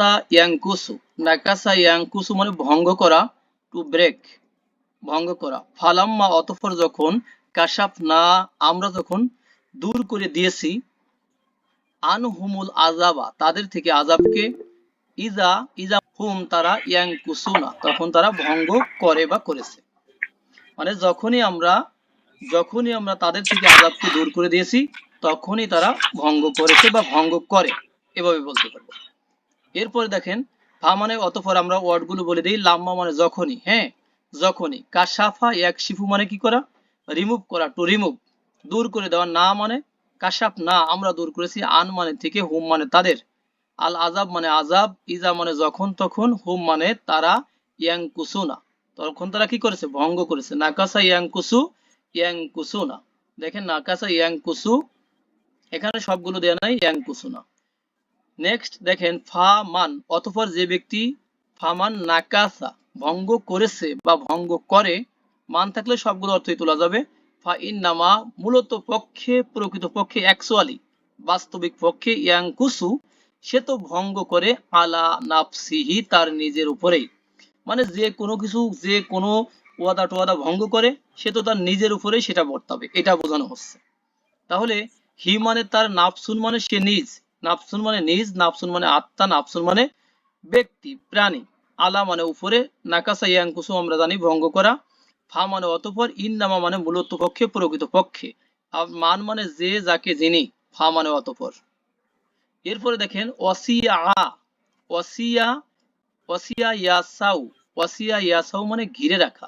নাকাসা ইয়াংকুসু। নাকাসা ইয়াংকুসু মানে ভঙ্গ করা টু ব্রেক ভঙ্গ করা। ফালাম্মা অতঃপর যখন কাশাফ না, আমরা যখন দূর করে দিয়েছি, আনহুমুল আজাবা তাদের থেকে আজাবকে ইজা ইজা হুম, তারা ইয়াংকুসুনা তখন তারা ভঙ্গ করে বা করেছে। মানে যখনই আমরা যখনই আমরা তাদের থেকে আজাবকে দূর করে দিয়েছি, তখনই তারা ভঙ্গ করেছে বা ভঙ্গ করে। এভাবে বলতে পারব। এরপরে দেখেন ফা মানে অতঃপর আমরা ওয়ার্ডগুলো বলে দিই, লাম্মা মানে যখনই হ্যাঁ? যখনই। কাশাফা এক শিফু মানে কি করা? রিমুভ করা টু রিমুভ দূর করে দেওয়া না মানে কাশাফ না, আমরা দূর করেছি, আন মানে থেকে হুম মানে তাদের। আল আজাব মানে আজাব ইজা মানে যখন তখন, হুম মানে তারা ইয়াং কুসুনা তখন তারা কি করেছে? ভঙ্গ করেছে। নাকাসা ইয়াং কুসু ইয়াং কুসুনা দেখেন, নাকাসা ইয়াং কুসু এখানে সবগুলো দেওয়া নাই ইয়াং কুসুনা নেক্সট দেখেন, ফা মান, অতঃপর যে ব্যক্তি ফামান নাকাসা, ভঙ্গ করেছে বা ভঙ্গ করে, মান থাকলে সবগুলো অর্থই তোলা যাবে। ফা ইন নামা মূলত পক্ষে, প্রকৃত পক্ষে অ্যাকচুয়ালি বাস্তবিক পক্ষে ইয়াংকুসু, সে তো ভঙ্গ করে আলা নাফসিহি তার নিজের উপরেই। মানে যে কোনো কিছু, যে কোনো ওয়াদা টোয়াদা ভঙ্গ করে, সে তো তার নিজের উপরেই সেটা বর্তাবে। এটা বোঝানো হচ্ছে। তাহলে, হি মানে তার নাফসুন মানে সে নিজ। নাফসুন মানে নিজ, নাফসুন মানে আত্মা, নাফসুন মানে ব্যক্তি, প্রাণী। আলা মানে উপরে, নাকাসা ইয়াংকুসু আমরা জানি ভঙ্গ করা। ফা মানে অতঃপর ইন নামা মানে মূলত পক্ষে, প্রকৃত পক্ষে। আর মান মানে যে যাকে যিনি, ফা মানে অতপর। এরপরে দেখেন, ওয়াসিয়া ওয়াসিয়া ওয়াসিয়া ইয়াসাউ ওয়াসিয়া ইয়াসাউ মানে ঘিরে রাখা।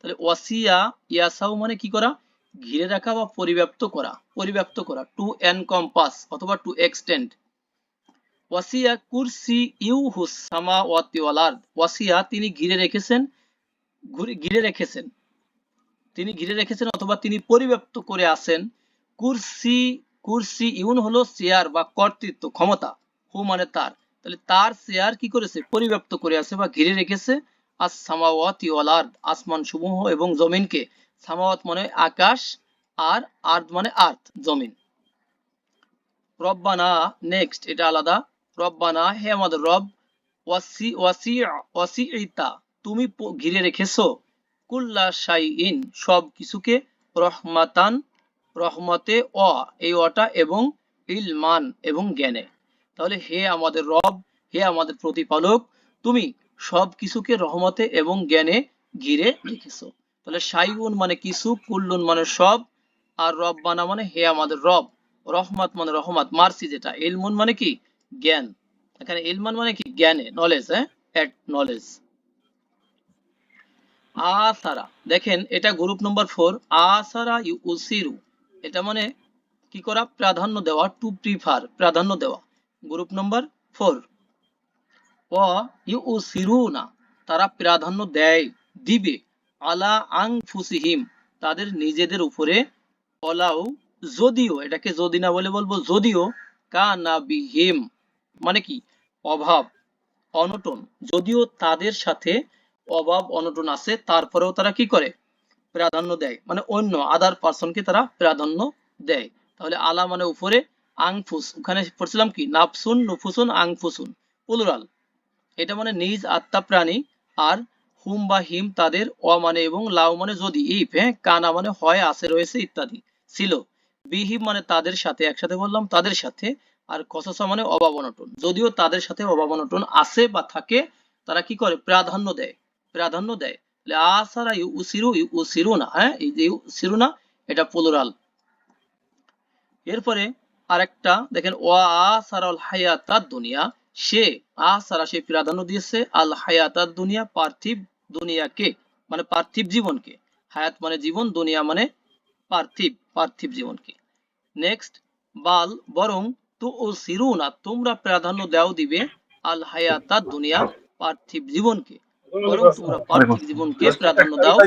তাহলে ওয়াসিয়া ইয়াসাউ মানে কি করা? ঘিরে রাখা বা পরিব্যাপ্ত করা পরিব্যাপ্ত করা টু এনকম্পাস অথবা টু এক্সটেন্ড ওয়াসিয়া কুরসি ইউ হুসামা ওয়াতি ওয়াল ওয়াসিয়া তিনি ঘিরে রেখেছেন ঘিরে রেখেছেন। তিনি ঘিরে রেখেছেন অথবা তিনি পরিব্যাপ্ত করে আছেন। কুরসি কুরসি ইউন হলো চেয়ার বা কর্তৃত্ব, ক্ষমতা, হু মানে তার। তাহলে তার চেয়ার কি করেছে? পরিব্যাপ্ত করে আছে বা ঘিরে রেখেছে। আস সামাওয়াতি ওয়াল আরদ, আসমান সমূহ এবং জমিনকে সামাওয়াত মানে আকাশ আর আর্দ মানে আর্থ, জমিন। রব্বানা নেক্সট এটা আলাদা। রব্বানা, হে আমাদের রব, ওয়াসি ওয়াসি, ওয়াসিইতা, তুমি ঘিরে রেখেছো। কুল্লা শাইইন, সব কিছুকে রহমাতান, রহমতে অ, এই অটা এবং ইলমান এবং জ্ঞানে। তাহলে হে আমাদের রব, হে আমাদের প্রতিপালক, তুমি সব কিছুকে রহমতে এবং জ্ঞানে ঘিরে রেখেছো। তাহলে শাইউন মানে কিছু কুল্লুন মানে সব, আর রব্বানা মানে হে আমাদের রব, রহমাত মানে রহমাত, মার্সি যেটা। ইলমুন মানে কি? জ্ঞান। এখানে ইলমান মানে কি? জ্ঞানে নলেজ হ্যাঁ? এট নলেজ আসারা, দেখেন, এটা গ্রুপ নম্বর ফোর আসারা ইউসিরু এটা মানে কি করা? প্রাধান্য দেওয়া টু প্রিফার প্রাধান্য দেওয়া। গ্রুপ নম্বর ফোর ও ইউসিরু না তারা প্রাধান্য দেয়, দিবে। আলা আং ফুসিহিম তাদের নিজেদের উপরে অলাউ যদিও, এটাকে যদি না বলে বলব যদিও, কানা বিহিম মানে কি? অভাব, অনটন। যদিও তাদের সাথে অভাব, অনটন আছে, তারপরেও তারা কি করে? প্রাধান্য দেয়। মানে অন্য আদার পার্সনকে তারা প্রাধান্য দেয়। তাহলে আলা মানে উপরে আংফুস ওখানে পড়ছিলাম কি? নাফসুন, নুফুসুন আংফুসুন প্লুরাল এটা মানে নিজ আত্মা প্রাণী আর হুম বা হিম তাদের অ মানে এবং লাউ মানে যদি, ইফ হ্যাঁ কানা মানে হয়, আছে, রয়েছে ইত্যাদি, ছিল। বিহিম মানে তাদের সাথে, একসাথে বললাম তাদের সাথে, আর কসসা মানে অভাব যদিও তাদের সাথে অভাব আছে বা থাকে, তারা কি করে? প্রাধান্য দেয় প্রাধান্য দেয়। তাহলে আসারা ইউসিরু ইউসিরু না হ্যাঁ এই যে ইউসিরু না, এটা প্লুরাল এরপরে আরেকটা, দেখেন, ওয়া আসারাল হায়াতাদ দুনিয়া, সে আসারা সে প্রাধান্য দিয়েছে, আল হায়াতাদ দুনিয়া, পার্থিব দুনিয়াকে মানে পার্থিব জীবনকে। হায়াত মানে জীবন, দুনিয়া মানে পার্থিব পার্থিব জীবনকে। নেক্সট বাল, বরং তো ও সিরুনা, তোমরা প্রাধান্য দাও দিবে আল হায়াতাদ দুনিয়া, পার্থিব জীবনকে। বরং তোমরা পার্থিব জীবনকে প্রাধান্য দাও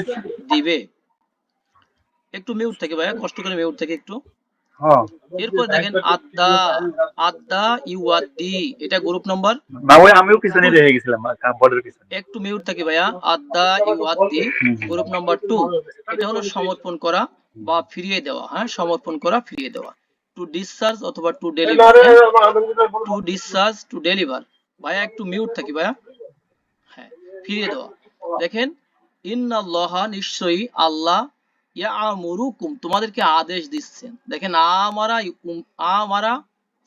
দিবে। একটু মিউট থেকে ভাইয়া, কষ্ট করে মিউট থেকে একটু। এরপর দেখেন আদ্দা আদ্দা ইউআদ্দি এটা গ্রুপ নাম্বার না ওই আমিও পিছনে রয়ে গেছিলাম বোর্ডের পিছনে। একটু মিউট থাকে ভাইয়া। আদ্দা ইউআদ্দি গ্রুপ নাম্বার টু এটা হলো সমর্পণ করা বা ফিরিয়ে দেওয়া হ্যাঁ সমর্পণ করা ফিরিয়ে দেওয়া। টু ডিসচার্জ অথবা to deliver to discharge to deliver ভাইয়া একটু মিউট থাকি ভাইয়া। হ্যাঁ ফিরিয়ে দেওয়া। দেখেন ইন্নাল্লাহা নিশ্চয়ই আল্লাহ তোমাদেরকে আদেশ দিচ্ছেন। দেখেন, আমারা আমারা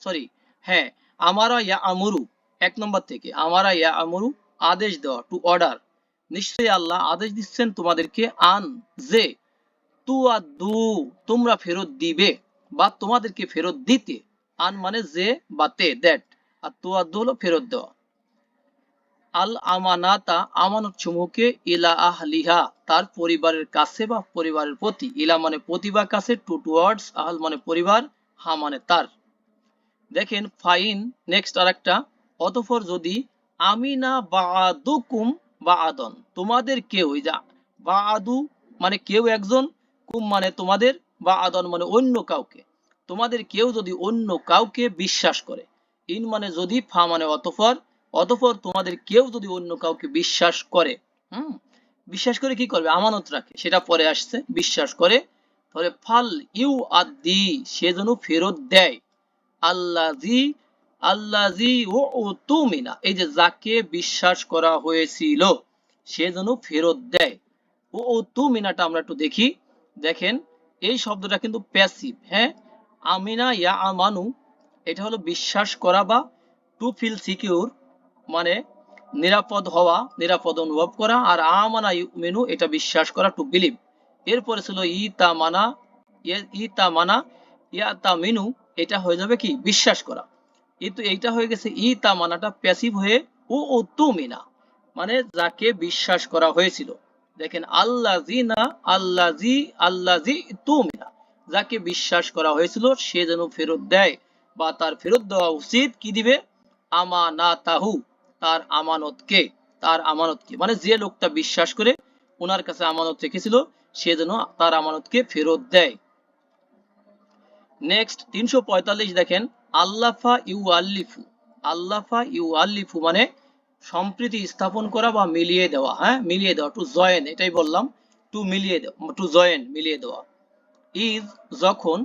সরি হ্যাঁ আমারা ইয়ামুরু এক নম্বর থেকে, আমারা ইয়ামুরু আদেশ দেওয়া টু অর্ডার নিশ্চয়ই আল্লাহ আদেশ দিচ্ছেন তোমাদেরকে আন, যে তুয়াদু তোমরা ফেরত দিবে, বা তোমাদেরকে ফেরত দিতে। আন মানে যে বা তে দ্যাট আর তুয়াদু হলো ফেরত দেওয়া। আল আমানাতা আমানত সমূহকে ইলা আহলিহা, তার পরিবারের কাছে বা পরিবারের প্রতি। ইলা মানে প্রতি বা কাছে, টু টুয়ার্ডস, আহল মানে পরিবার, হা মানে তার। দেখেন, ফাইন, নেক্সট আরেকটা। অতঃপর যদি আমি না বাদুকুম বাদন, তোমাদের কেউ যা বা আদু মানে কেউ একজন, কুম মানে তোমাদের বা আদন মানে অন্য কাউকে। তোমাদের কেউ যদি অন্য কাউকে বিশ্বাস করে, ইন মানে যদি ফা মানে অতঃপর অতঃপর তোমাদের কেউ যদি অন্য কাউকে বিশ্বাস করে, হুম, বিশ্বাস করে কি করবে? আমানত রাখে। সেটা পরে আসছে, বিশ্বাস করে। তাহলে ফাল ইউ আদি সে যেন ফেরত দেয়। আল্লাজি আল্লাজি ও তুমিনা এই যে যাকে বিশ্বাস করা হয়েছিল, সে যেন ফেরত দেয়। ও তুমিনাটা আমরা একটু দেখি। দেখেন, এই শব্দটা কিন্তু প্যাসিভ হ্যাঁ? আমিনা ইয়া আমানু এটা হলো বিশ্বাস করা বা টু ফিল সিকিউর মানে নিরাপদ হওয়া, নিরাপদ অনুভব করা আর আমানা মেনু এটা বিশ্বাস করা টু বিলিভ এরপরে ছিল ই তা মানা ই তা মানা ইয়া তা মিনু এটা হয়ে যাবে কি? বিশ্বাস করা। কিন্তু এইটা হয়ে গেছে ই তা মানাটা প্যাসিভ হয়ে ও ও তুমিনা মানে যাকে বিশ্বাস করা হয়েছিল। দেখেন আল্লাহ জি না আল্লাহ জি আল্লাহ জি তুমিনা যাকে বিশ্বাস করা হয়েছিল, সে যেন ফেরত দেয় বা তার ফেরত দেওয়া উচিত কি দিবে? আমানাতাহু। তার আমানতকে তার আমানতকে মানে যে লোকটা বিশ্বাস করে ওনার কাছে আমানত রেখেছিল, সে যেন তার আমানতকে ফেরত দেয়। নেক্সট তিনশো পঁয়তাল্লিশ দেখেন, আল্লাফা ইউ আল্লিফু আল্লাফা ইউ আল্লিফু মানে সম্প্রীতি স্থাপন করা বা মিলিয়ে দেওয়া হ্যাঁ? মিলিয়ে দেওয়া টু জয়েন এটাই বললাম টু মিলিয়ে দেওয়া টু জয়েন মিলিয়ে দেওয়া। ইজ যখন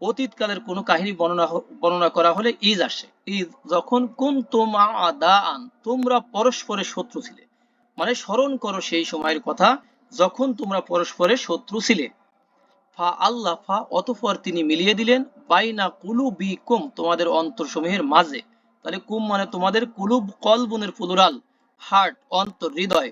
অতীতকালের কোনো কাহিনী বর্ণনা বর্ণনা করা হলে ইজ আসে। ইজ যখন কুম তোমা আদা আন তোমরা পরস্পরের শত্রু ছিলে। মানে স্মরণ করো সেই সময়ের কথা, যখন তোমরা পরস্পরের শত্রু ছিলে। ফা আল্লাহ, ফা অতঃপর তিনি মিলিয়ে দিলেন, বাইনা কুলু বি কুম তোমাদের অন্তরসমূহের মাঝে। তাহলে কুম মানে তোমাদের কুলুব কলবুনের প্লুরাল হার্ট অন্তর, হৃদয়।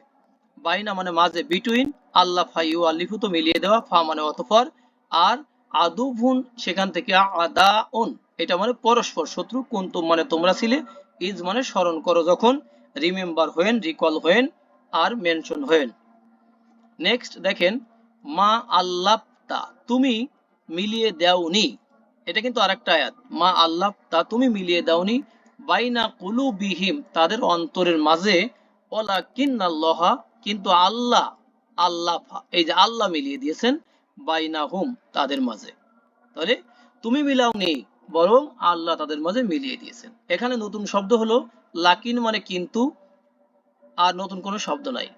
বাইনা মানে মাঝে বিটুইন আল্লাহ, ফা ইউ আল্লিফু তো মিলিয়ে দেওয়া, ফা মানে অতঃপর, আর আদুভুন, সেখান থেকে আদা উন এটা মানে পরস্পর, শত্রু কুন্তুম মানে তোমরা ছিলে। ইজ মানে স্মরণ করো যখন। রিমেম্বার হয়েন, রিকল হয়েন, আর মেনশন হয়েন। নেক্সট দেখেন, মা আল্লাপতা, তুমি মিলিয়ে দাওনি। এটা কিন্তু আরেকটা আয়াত। মা আল্লাপতা, তুমি মিলিয়ে দাওনি। বাইনা কুলুবিহিম, তাদের অন্তরের মাঝে। ওলা কিন্নাল্লাহা কিন্তু আল্লাহ আল্লাহ এই যে আল্লাহ মিলিয়ে দিয়েছেন। বাইনা হুম তাদের মাঝে। তাহলে তুমি মিলাওনি বরং আল্লাহ তাদের মাঝে মিলিয়ে দিয়েছেন। এখানে নতুন শব্দ হলো লাকিন মানে কিন্তু, আর নতুন কোনো শব্দ নাই।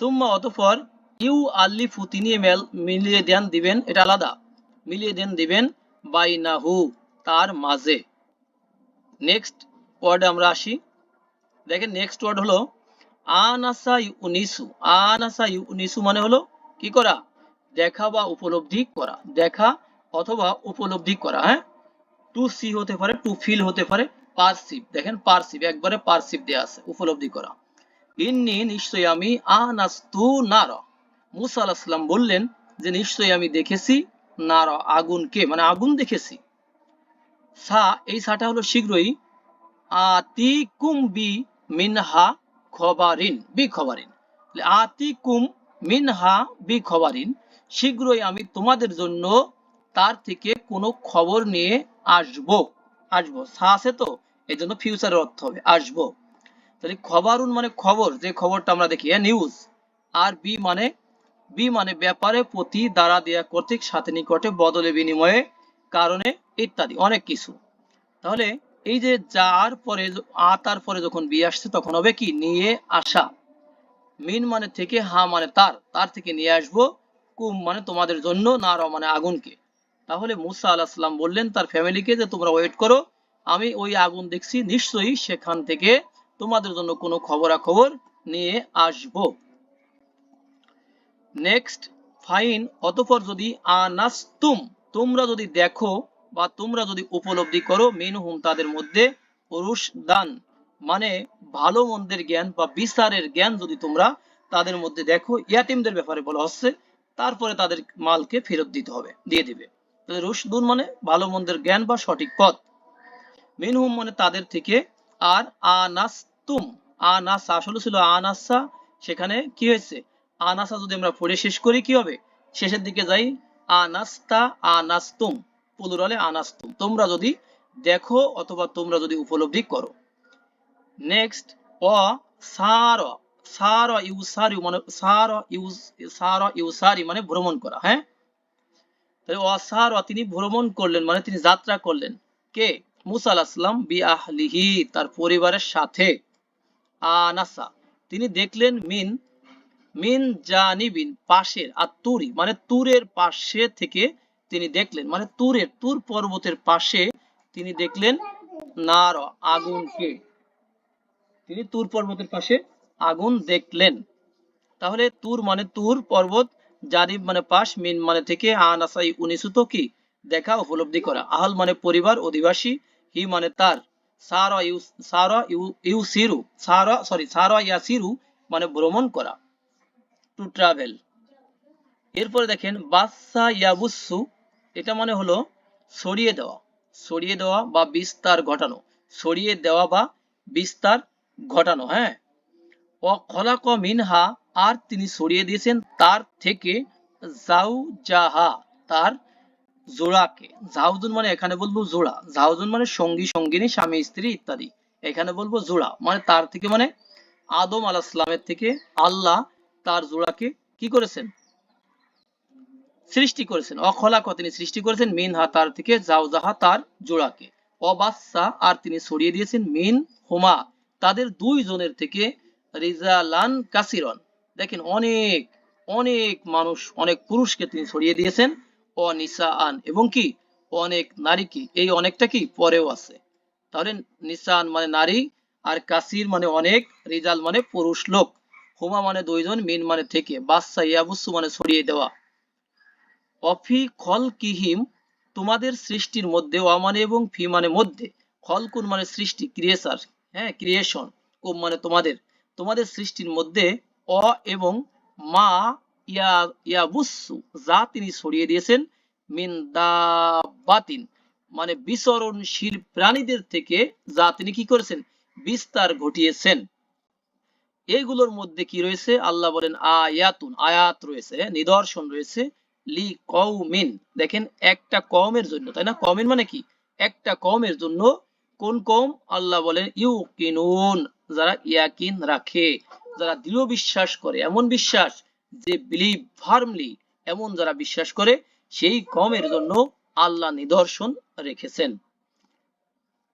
সুম্মা অতঃপর ইউ আল্লিফু তিনি মেল, মিলিয়ে দেন, দিবেন, এটা আলাদা। মিলিয়ে দেন, দিবেন, বাইনাহু, তার মাঝে। নেক্সট ওয়ার্ডে আমরা আসি। দেখেন, নেক্সট ওয়ার্ড হলো আনাসা ইউনিসু আনাসা ইউনিসু মানে হলো কি করা? দেখা বা উপলব্ধি করা। দেখা অথবা উপলব্ধি করা হ্যাঁ? টু সি হতে পারে টু ফিল হতে পারে পারসিভ দেখেন পারসিভ একবারে পারসিভ দেয়া আছে, উপলব্ধি করা। ইন্নি নিশ্চয়ই আমি আনাস্তু নার। মুসা আলাহিসাল্লাম সাল্লাম বললেন যে নিশ্চয়ই আমি দেখেছি, নার, আগুনকে মানে আগুন দেখেছি। সা, এই সাটা হলো শীঘ্রই, আতিকুম বি মিনহা খবারিন, বি খবারিন। আতিকুম মিনহা বি খবারিন। শীঘ্রই আমি তোমাদের জন্য তার থেকে কোনো খবর নিয়ে আসব। আসব। সা আছে তো? এই জন্য ফিউচারের অর্থ হবে আসব। তাহলে খবরুন মানে খবর, যে খবরটা আমরা দেখি নিউজ আর বি মানে বি মানে ব্যাপারে প্রতি দ্বারা দেয়া কর্তৃক সাথে নিকটে বদলে বিনিময়ে কারণে ইত্যাদি, অনেক কিছু। তাহলে এই যে যার পরে আ তার পরে যখন বি আসছে, তখন হবে কি? নিয়ে আসা। মিন মানে থেকে হা মানে তার তার থেকে নিয়ে আসব। কুম মানে তোমাদের জন্য না র মানে আগুনকে। তাহলে মুসা আলাহ সাল্লাম বললেন তার ফ্যামিলিকে যে তোমরা ওয়েট করো, আমি ওই আগুন দেখছি, নিশ্চয়ই সেখান থেকে তোমাদের জন্য কোনো খবরাখবর নিয়ে আসব। নেক্সট ফাইন, অতঃপর যদি আনাস্তুম, তোমরা যদি দেখো বা তোমরা যদি উপলব্ধি করো, মিনহুম তাদের মধ্যে পুরুষ দান মানে ভালো মন্দের জ্ঞান বা বিচারের জ্ঞান যদি তোমরা তাদের মধ্যে দেখো, ইয়াতিমদের ব্যাপারে বলা হচ্ছে তারপরে তাদের মালকে ফেরত দিতে হবে, দিয়ে দিবে। রুশদুন মানে ভালো মন্দের জ্ঞান বা সঠিক পথ। মিনহুম মানে তাদের থেকে আর আনাস্তুম, আনাস আসলে ছিল আনাসা। সেখানে কি হয়েছে? আনাসা যদি আমরা পড়ে শেষ করি কি হবে? শেষের দিকে যাই, আনাস্তা আনাস্তুম, পুলুরালে আনাস্তুম। তোমরা যদি দেখো অথবা তোমরা যদি উপলব্ধি করো। নেক্সট অ, সার সার মানে মানে ভ্রমণ করা হ্যাঁ? অসার তিনি ভ্রমণ করলেন মানে তিনি যাত্রা করলেন। কে? মুসা বি আহলিহি তার পরিবারের সাথে। আনাসা, তিনি দেখলেন মিন মিন জানিবিন, পাশের, আর তুরি মানে তুরের পাশে থেকে তিনি দেখলেন মানে তুরের, তুর পর্বতের পাশে তিনি দেখলেন নার, আগুনকে। তিনি তুর পর্বতের পাশে আগুন দেখলেন। তাহলে তুর মানে তুর পর্বত, জারিব মানে পাশ, মিন মানে থেকে আনাসাই উনিসুত কি? দেখা উপলব্ধি করা। আহল মানে পরিবার, অধিবাসী, হি মানে তার। মানে ভ্রমণ করা। টু ট্রাভেল এরপরে দেখেন এটা মানে হলো ছড়িয়ে দেওয়া। ছড়িয়ে দেওয়া বা বিস্তার ঘটানো। ছড়িয়ে দেওয়া বা বিস্তার ঘটানো হ্যাঁ? ও খলাক মিনহা, আর তিনি সরিয়ে দিয়েছেন তার থেকে জাউ জাহা তার জোড়াকে। জাউজুন মানে এখানে বলব জোড়া। জাউজুন মানে সঙ্গী, সঙ্গিনী, স্বামী, স্ত্রী ইত্যাদি। এখানে বলব জোড়া। মানে তার থেকে মানে আদম আলাহ ইসলামের থেকে আল্লাহ তার জোড়াকে কি করেছেন? সৃষ্টি করেছেন। অখলাক তিনি সৃষ্টি করেছেন, মিনহা তার থেকে, জাউজাহা তার জোড়াকে। অবাসা আর তিনি সরিয়ে দিয়েছেন মিন হোমা তাদের দুই জনের থেকে রিজালান কাসিরন। দেখেন অনেক অনেক মানুষ, অনেক পুরুষকে তিনি ছড়িয়ে দিয়েছেন। ও নিসা আন এবং কি? অনেক নারীকে এই অনেকটা কি? পরেও আছে। তাহলে নিসান মানে নারী আর কাসির মানে অনেক, রিজাল মানে পুরুষ লোক। হুমা মানে দুইজন, মিন মানে থেকে। বাদশা ইয়াবুসু মানে ছড়িয়ে দেওয়া। অফি খল কিহিম তোমাদের সৃষ্টির মধ্যে, ওয়া মানে এবং ফি মানে মধ্যে। খলকুন মানে সৃষ্টি ক্রিয়েচার হ্যাঁ ক্রিয়েশন কুম মানে তোমাদের। তোমাদের সৃষ্টির মধ্যে অ এবং মা ইয়া ইয়াবুসু যা তিনি ছড়িয়ে দিয়েছেন মিন দাবাতিন। মানে বিচরণশীল প্রাণীদের থেকে যা তিনি কি করেছেন? বিস্তার ঘটিয়েছেন। এইগুলোর মধ্যে কি রয়েছে? আল্লাহ বলেন, আয়াতুন, আয়াত রয়েছে, নিদর্শন রয়েছে, লি কওমিন। দেখেন, একটা কমের জন্য, তাই না? কওমিন মানে কি? একটা কমের জন্য কোন কম আল্লাহ বলেন, ইউকিনুন। যারা ইয়াকিন রাখে, যারা দৃঢ় বিশ্বাস করে, এমন বিশ্বাস যে বিলিভ ফার্মলি এমন যারা বিশ্বাস করে, সেই কমের জন্য আল্লাহ নিদর্শন রেখেছেন।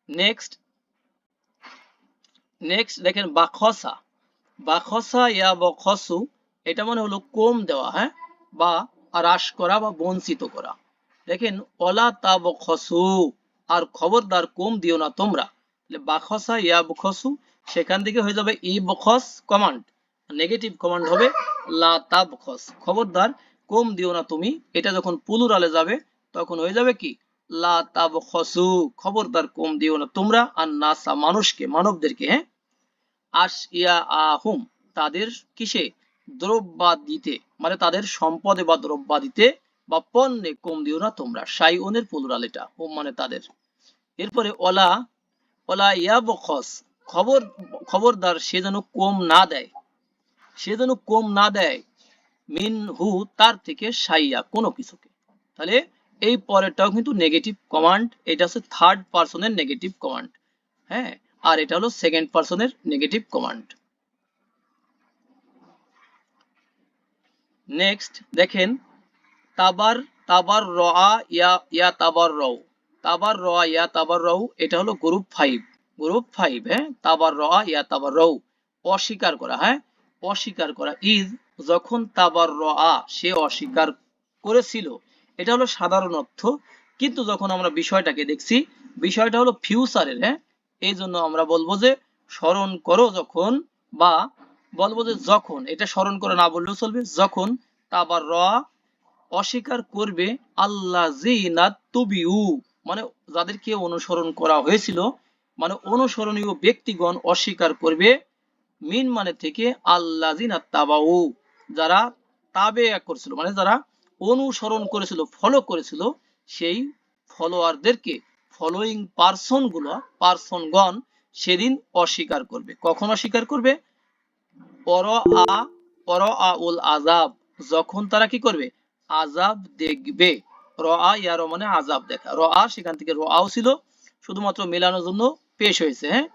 নেক্সট নেক্সট দেখেন, বাখসা। বাখসা ইয়া বখসু, এটা মানে হলো কম দেওয়া হ্যাঁ? বা হ্রাস করা বা বঞ্চিত করা। দেখেন অলা তা বখসু আর খবরদার কম দিও না তোমরা। বাখসা, ইয়া বখসু, সেখান থেকে হয়ে যাবে ই বখস কমান্ড নেগেটিভ কমান্ড হবে লা তা বখস। খবরদার, কম দিও না তুমি। এটা যখন পুলুরালে যাবে, তখন হয়ে যাবে কি? লা তা বখসু। খবরদার, কম দিও না তোমরা আর নাসা মানুষকে, মানবদেরকে হ্যাঁ? আস ইয়া আহুম তাদের কিসে? দ্রব্যাদিতে। মানে তাদের সম্পদে বা দ্রব্যাদিতে বা পণ্যে কম দিও না তোমরা। সাইওনের পুলুরাল এটা। হুম মানে তাদের। এরপরে ওলা ওলা ইয়া বখস খবর, খবরদার সে যেন কম না দেয়। সে যেন কম না দেয়। মিন হু, তার থেকে সাইয়া, কোনো কিছুকে। তাহলে এই পরেরটাও কিন্তু নেগেটিভ কমান্ড এটা হচ্ছে থার্ড পার্সনের নেগেটিভ কমান্ড হ্যাঁ আর এটা হলো সেকেন্ড পার্সনের নেগেটিভ কমান্ড নেক্সট দেখেন, তাবার তাবার রা ইয়া ইয়া তাবার রও তাবার রা ইয়া তাবার রও এটা হলো গ্রুপ ফাইভ গ্রুপ ফাইভ হ্যাঁ? তাবার রা ইয়া তাবার রও অস্বীকার করা হ্যাঁ? অস্বীকার করা ইজ যখন তাবার রা সে অস্বীকার করেছিল, এটা হলো সাধারণ অর্থ। কিন্তু যখন আমরা বিষয়টাকে দেখছি, বিষয়টা হলো ফিউচারের হ্যাঁ? এই জন্য আমরা বলব যে স্মরণ করো যখন বা বলব যে যখন, এটা স্মরণ করে না বললেও চলবে, যখন তা আবার র অস্বীকার করবে আল্লাহ তুবিউ। মানে যাদেরকে অনুসরণ করা হয়েছিল মানে অনুসরণীয় ব্যক্তিগণ অস্বীকার করবে, মিন মানে থেকে আল্লাহ তাবাউ, যারা তাবে করছিল মানে যারা অনুসরণ করেছিল ফলো করেছিল, সেই ফলোয়ারদেরকে ফলোয়িং পার্সনগুলো পার্সনগণ সেদিন অস্বীকার করবে। কখন অস্বীকার করবে? পর আ পর আ উল আজাব যখন তারা কি করবে? আজাব দেখবে। র আ মানে আজাব দেখা। র আ সেখান থেকে র আও ছিল, শুধুমাত্র মেলানোর জন্য পেশ হয়েছে হ্যাঁ?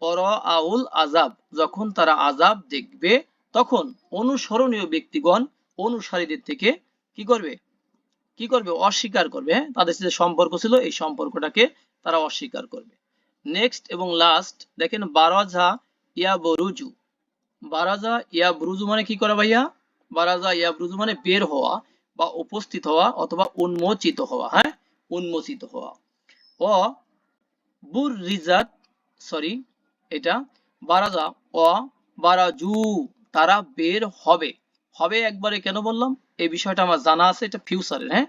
পর আউল আজাব যখন তারা আজাব দেখবে, তখন অনুসরণীয় ব্যক্তিগণ অনুসারীদের থেকে কি করবে? কি করবে? অস্বীকার করবে হ্যাঁ? তাদের সাথে সম্পর্ক ছিল, এই সম্পর্কটাকে তারা অস্বীকার করবে। নেক্সট এবং লাস্ট দেখেন বারাজা ইয়া বরুজু বারাজা ইয়া ব্রুজু মানে কি করে ভাইয়া? বারাজা ইয়া ব্রুজু মানে বের হওয়া। বা উপস্থিত হওয়া অথবা উন্মোচিত হওয়া হ্যাঁ? উন্মোচিত হওয়া। ও বুর রিজাত সরি এটা বারাজা ও বারাজু, তারা বের হবে। হবে একবারে কেন বললাম? এই বিষয়টা আমার জানা আছে, এটা ফিউচারের হ্যাঁ?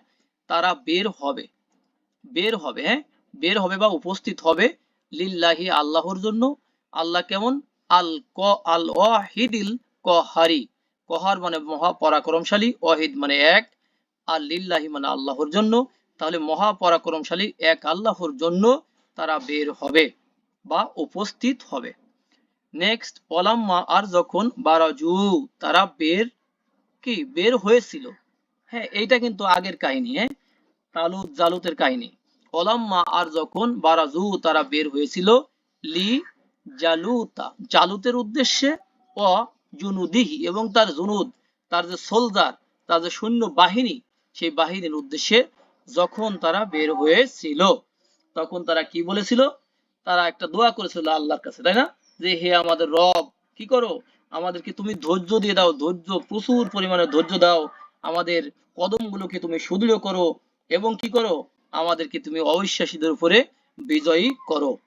তারা বের হবে। বের হবে হ্যাঁ? বের হবে বা উপস্থিত হবে লিল্লাহি, আল্লাহর জন্য। আল্লাহ কেমন? আল ক, আল ওয়াহিদিল কহারি। কহার মানে মহা পরাক্রমশালী ওয়াহিদ মানে এক। আর লিল্লাহি মানে আল্লাহর জন্য, তাহলে মহা পরাক্রমশালী এক আল্লাহর জন্য তারা বের হবে বা উপস্থিত হবে। নেক্সট ওলাম্মা আর যখন বারাজু, তারা বের কি? বের হয়েছিল। হ্যাঁ এইটা কিন্তু আগের কাহিনী হ্যাঁ? তালুত জালুতের কাহিনী। ওলাম্মা আর যখন বারাজু, তারা বের হয়েছিল লি জালুতা, জালুতের উদ্দেশ্যে ও জুনুদিহি এবং তার জুনুদ, তার যে সোলজার, তার যে সৈন্য বাহিনী সেই বাহিনীর উদ্দেশ্যে যখন তারা বের হয়েছিল, তখন তারা কি বলেছিল? তারা একটা দোয়া করেছিল আল্লাহর কাছে, তাই না? যে, হে আমাদের রব, কি করো? আমাদেরকে তুমি ধৈর্য দিয়ে দাও, ধৈর্য, প্রচুর পরিমাণে ধৈর্য দাও। আমাদের কদমগুলোকে তুমি সুদৃঢ় করো এবং কি করো? আমাদেরকে তুমি অবিশ্বাসীদের উপরে বিজয়ী করো।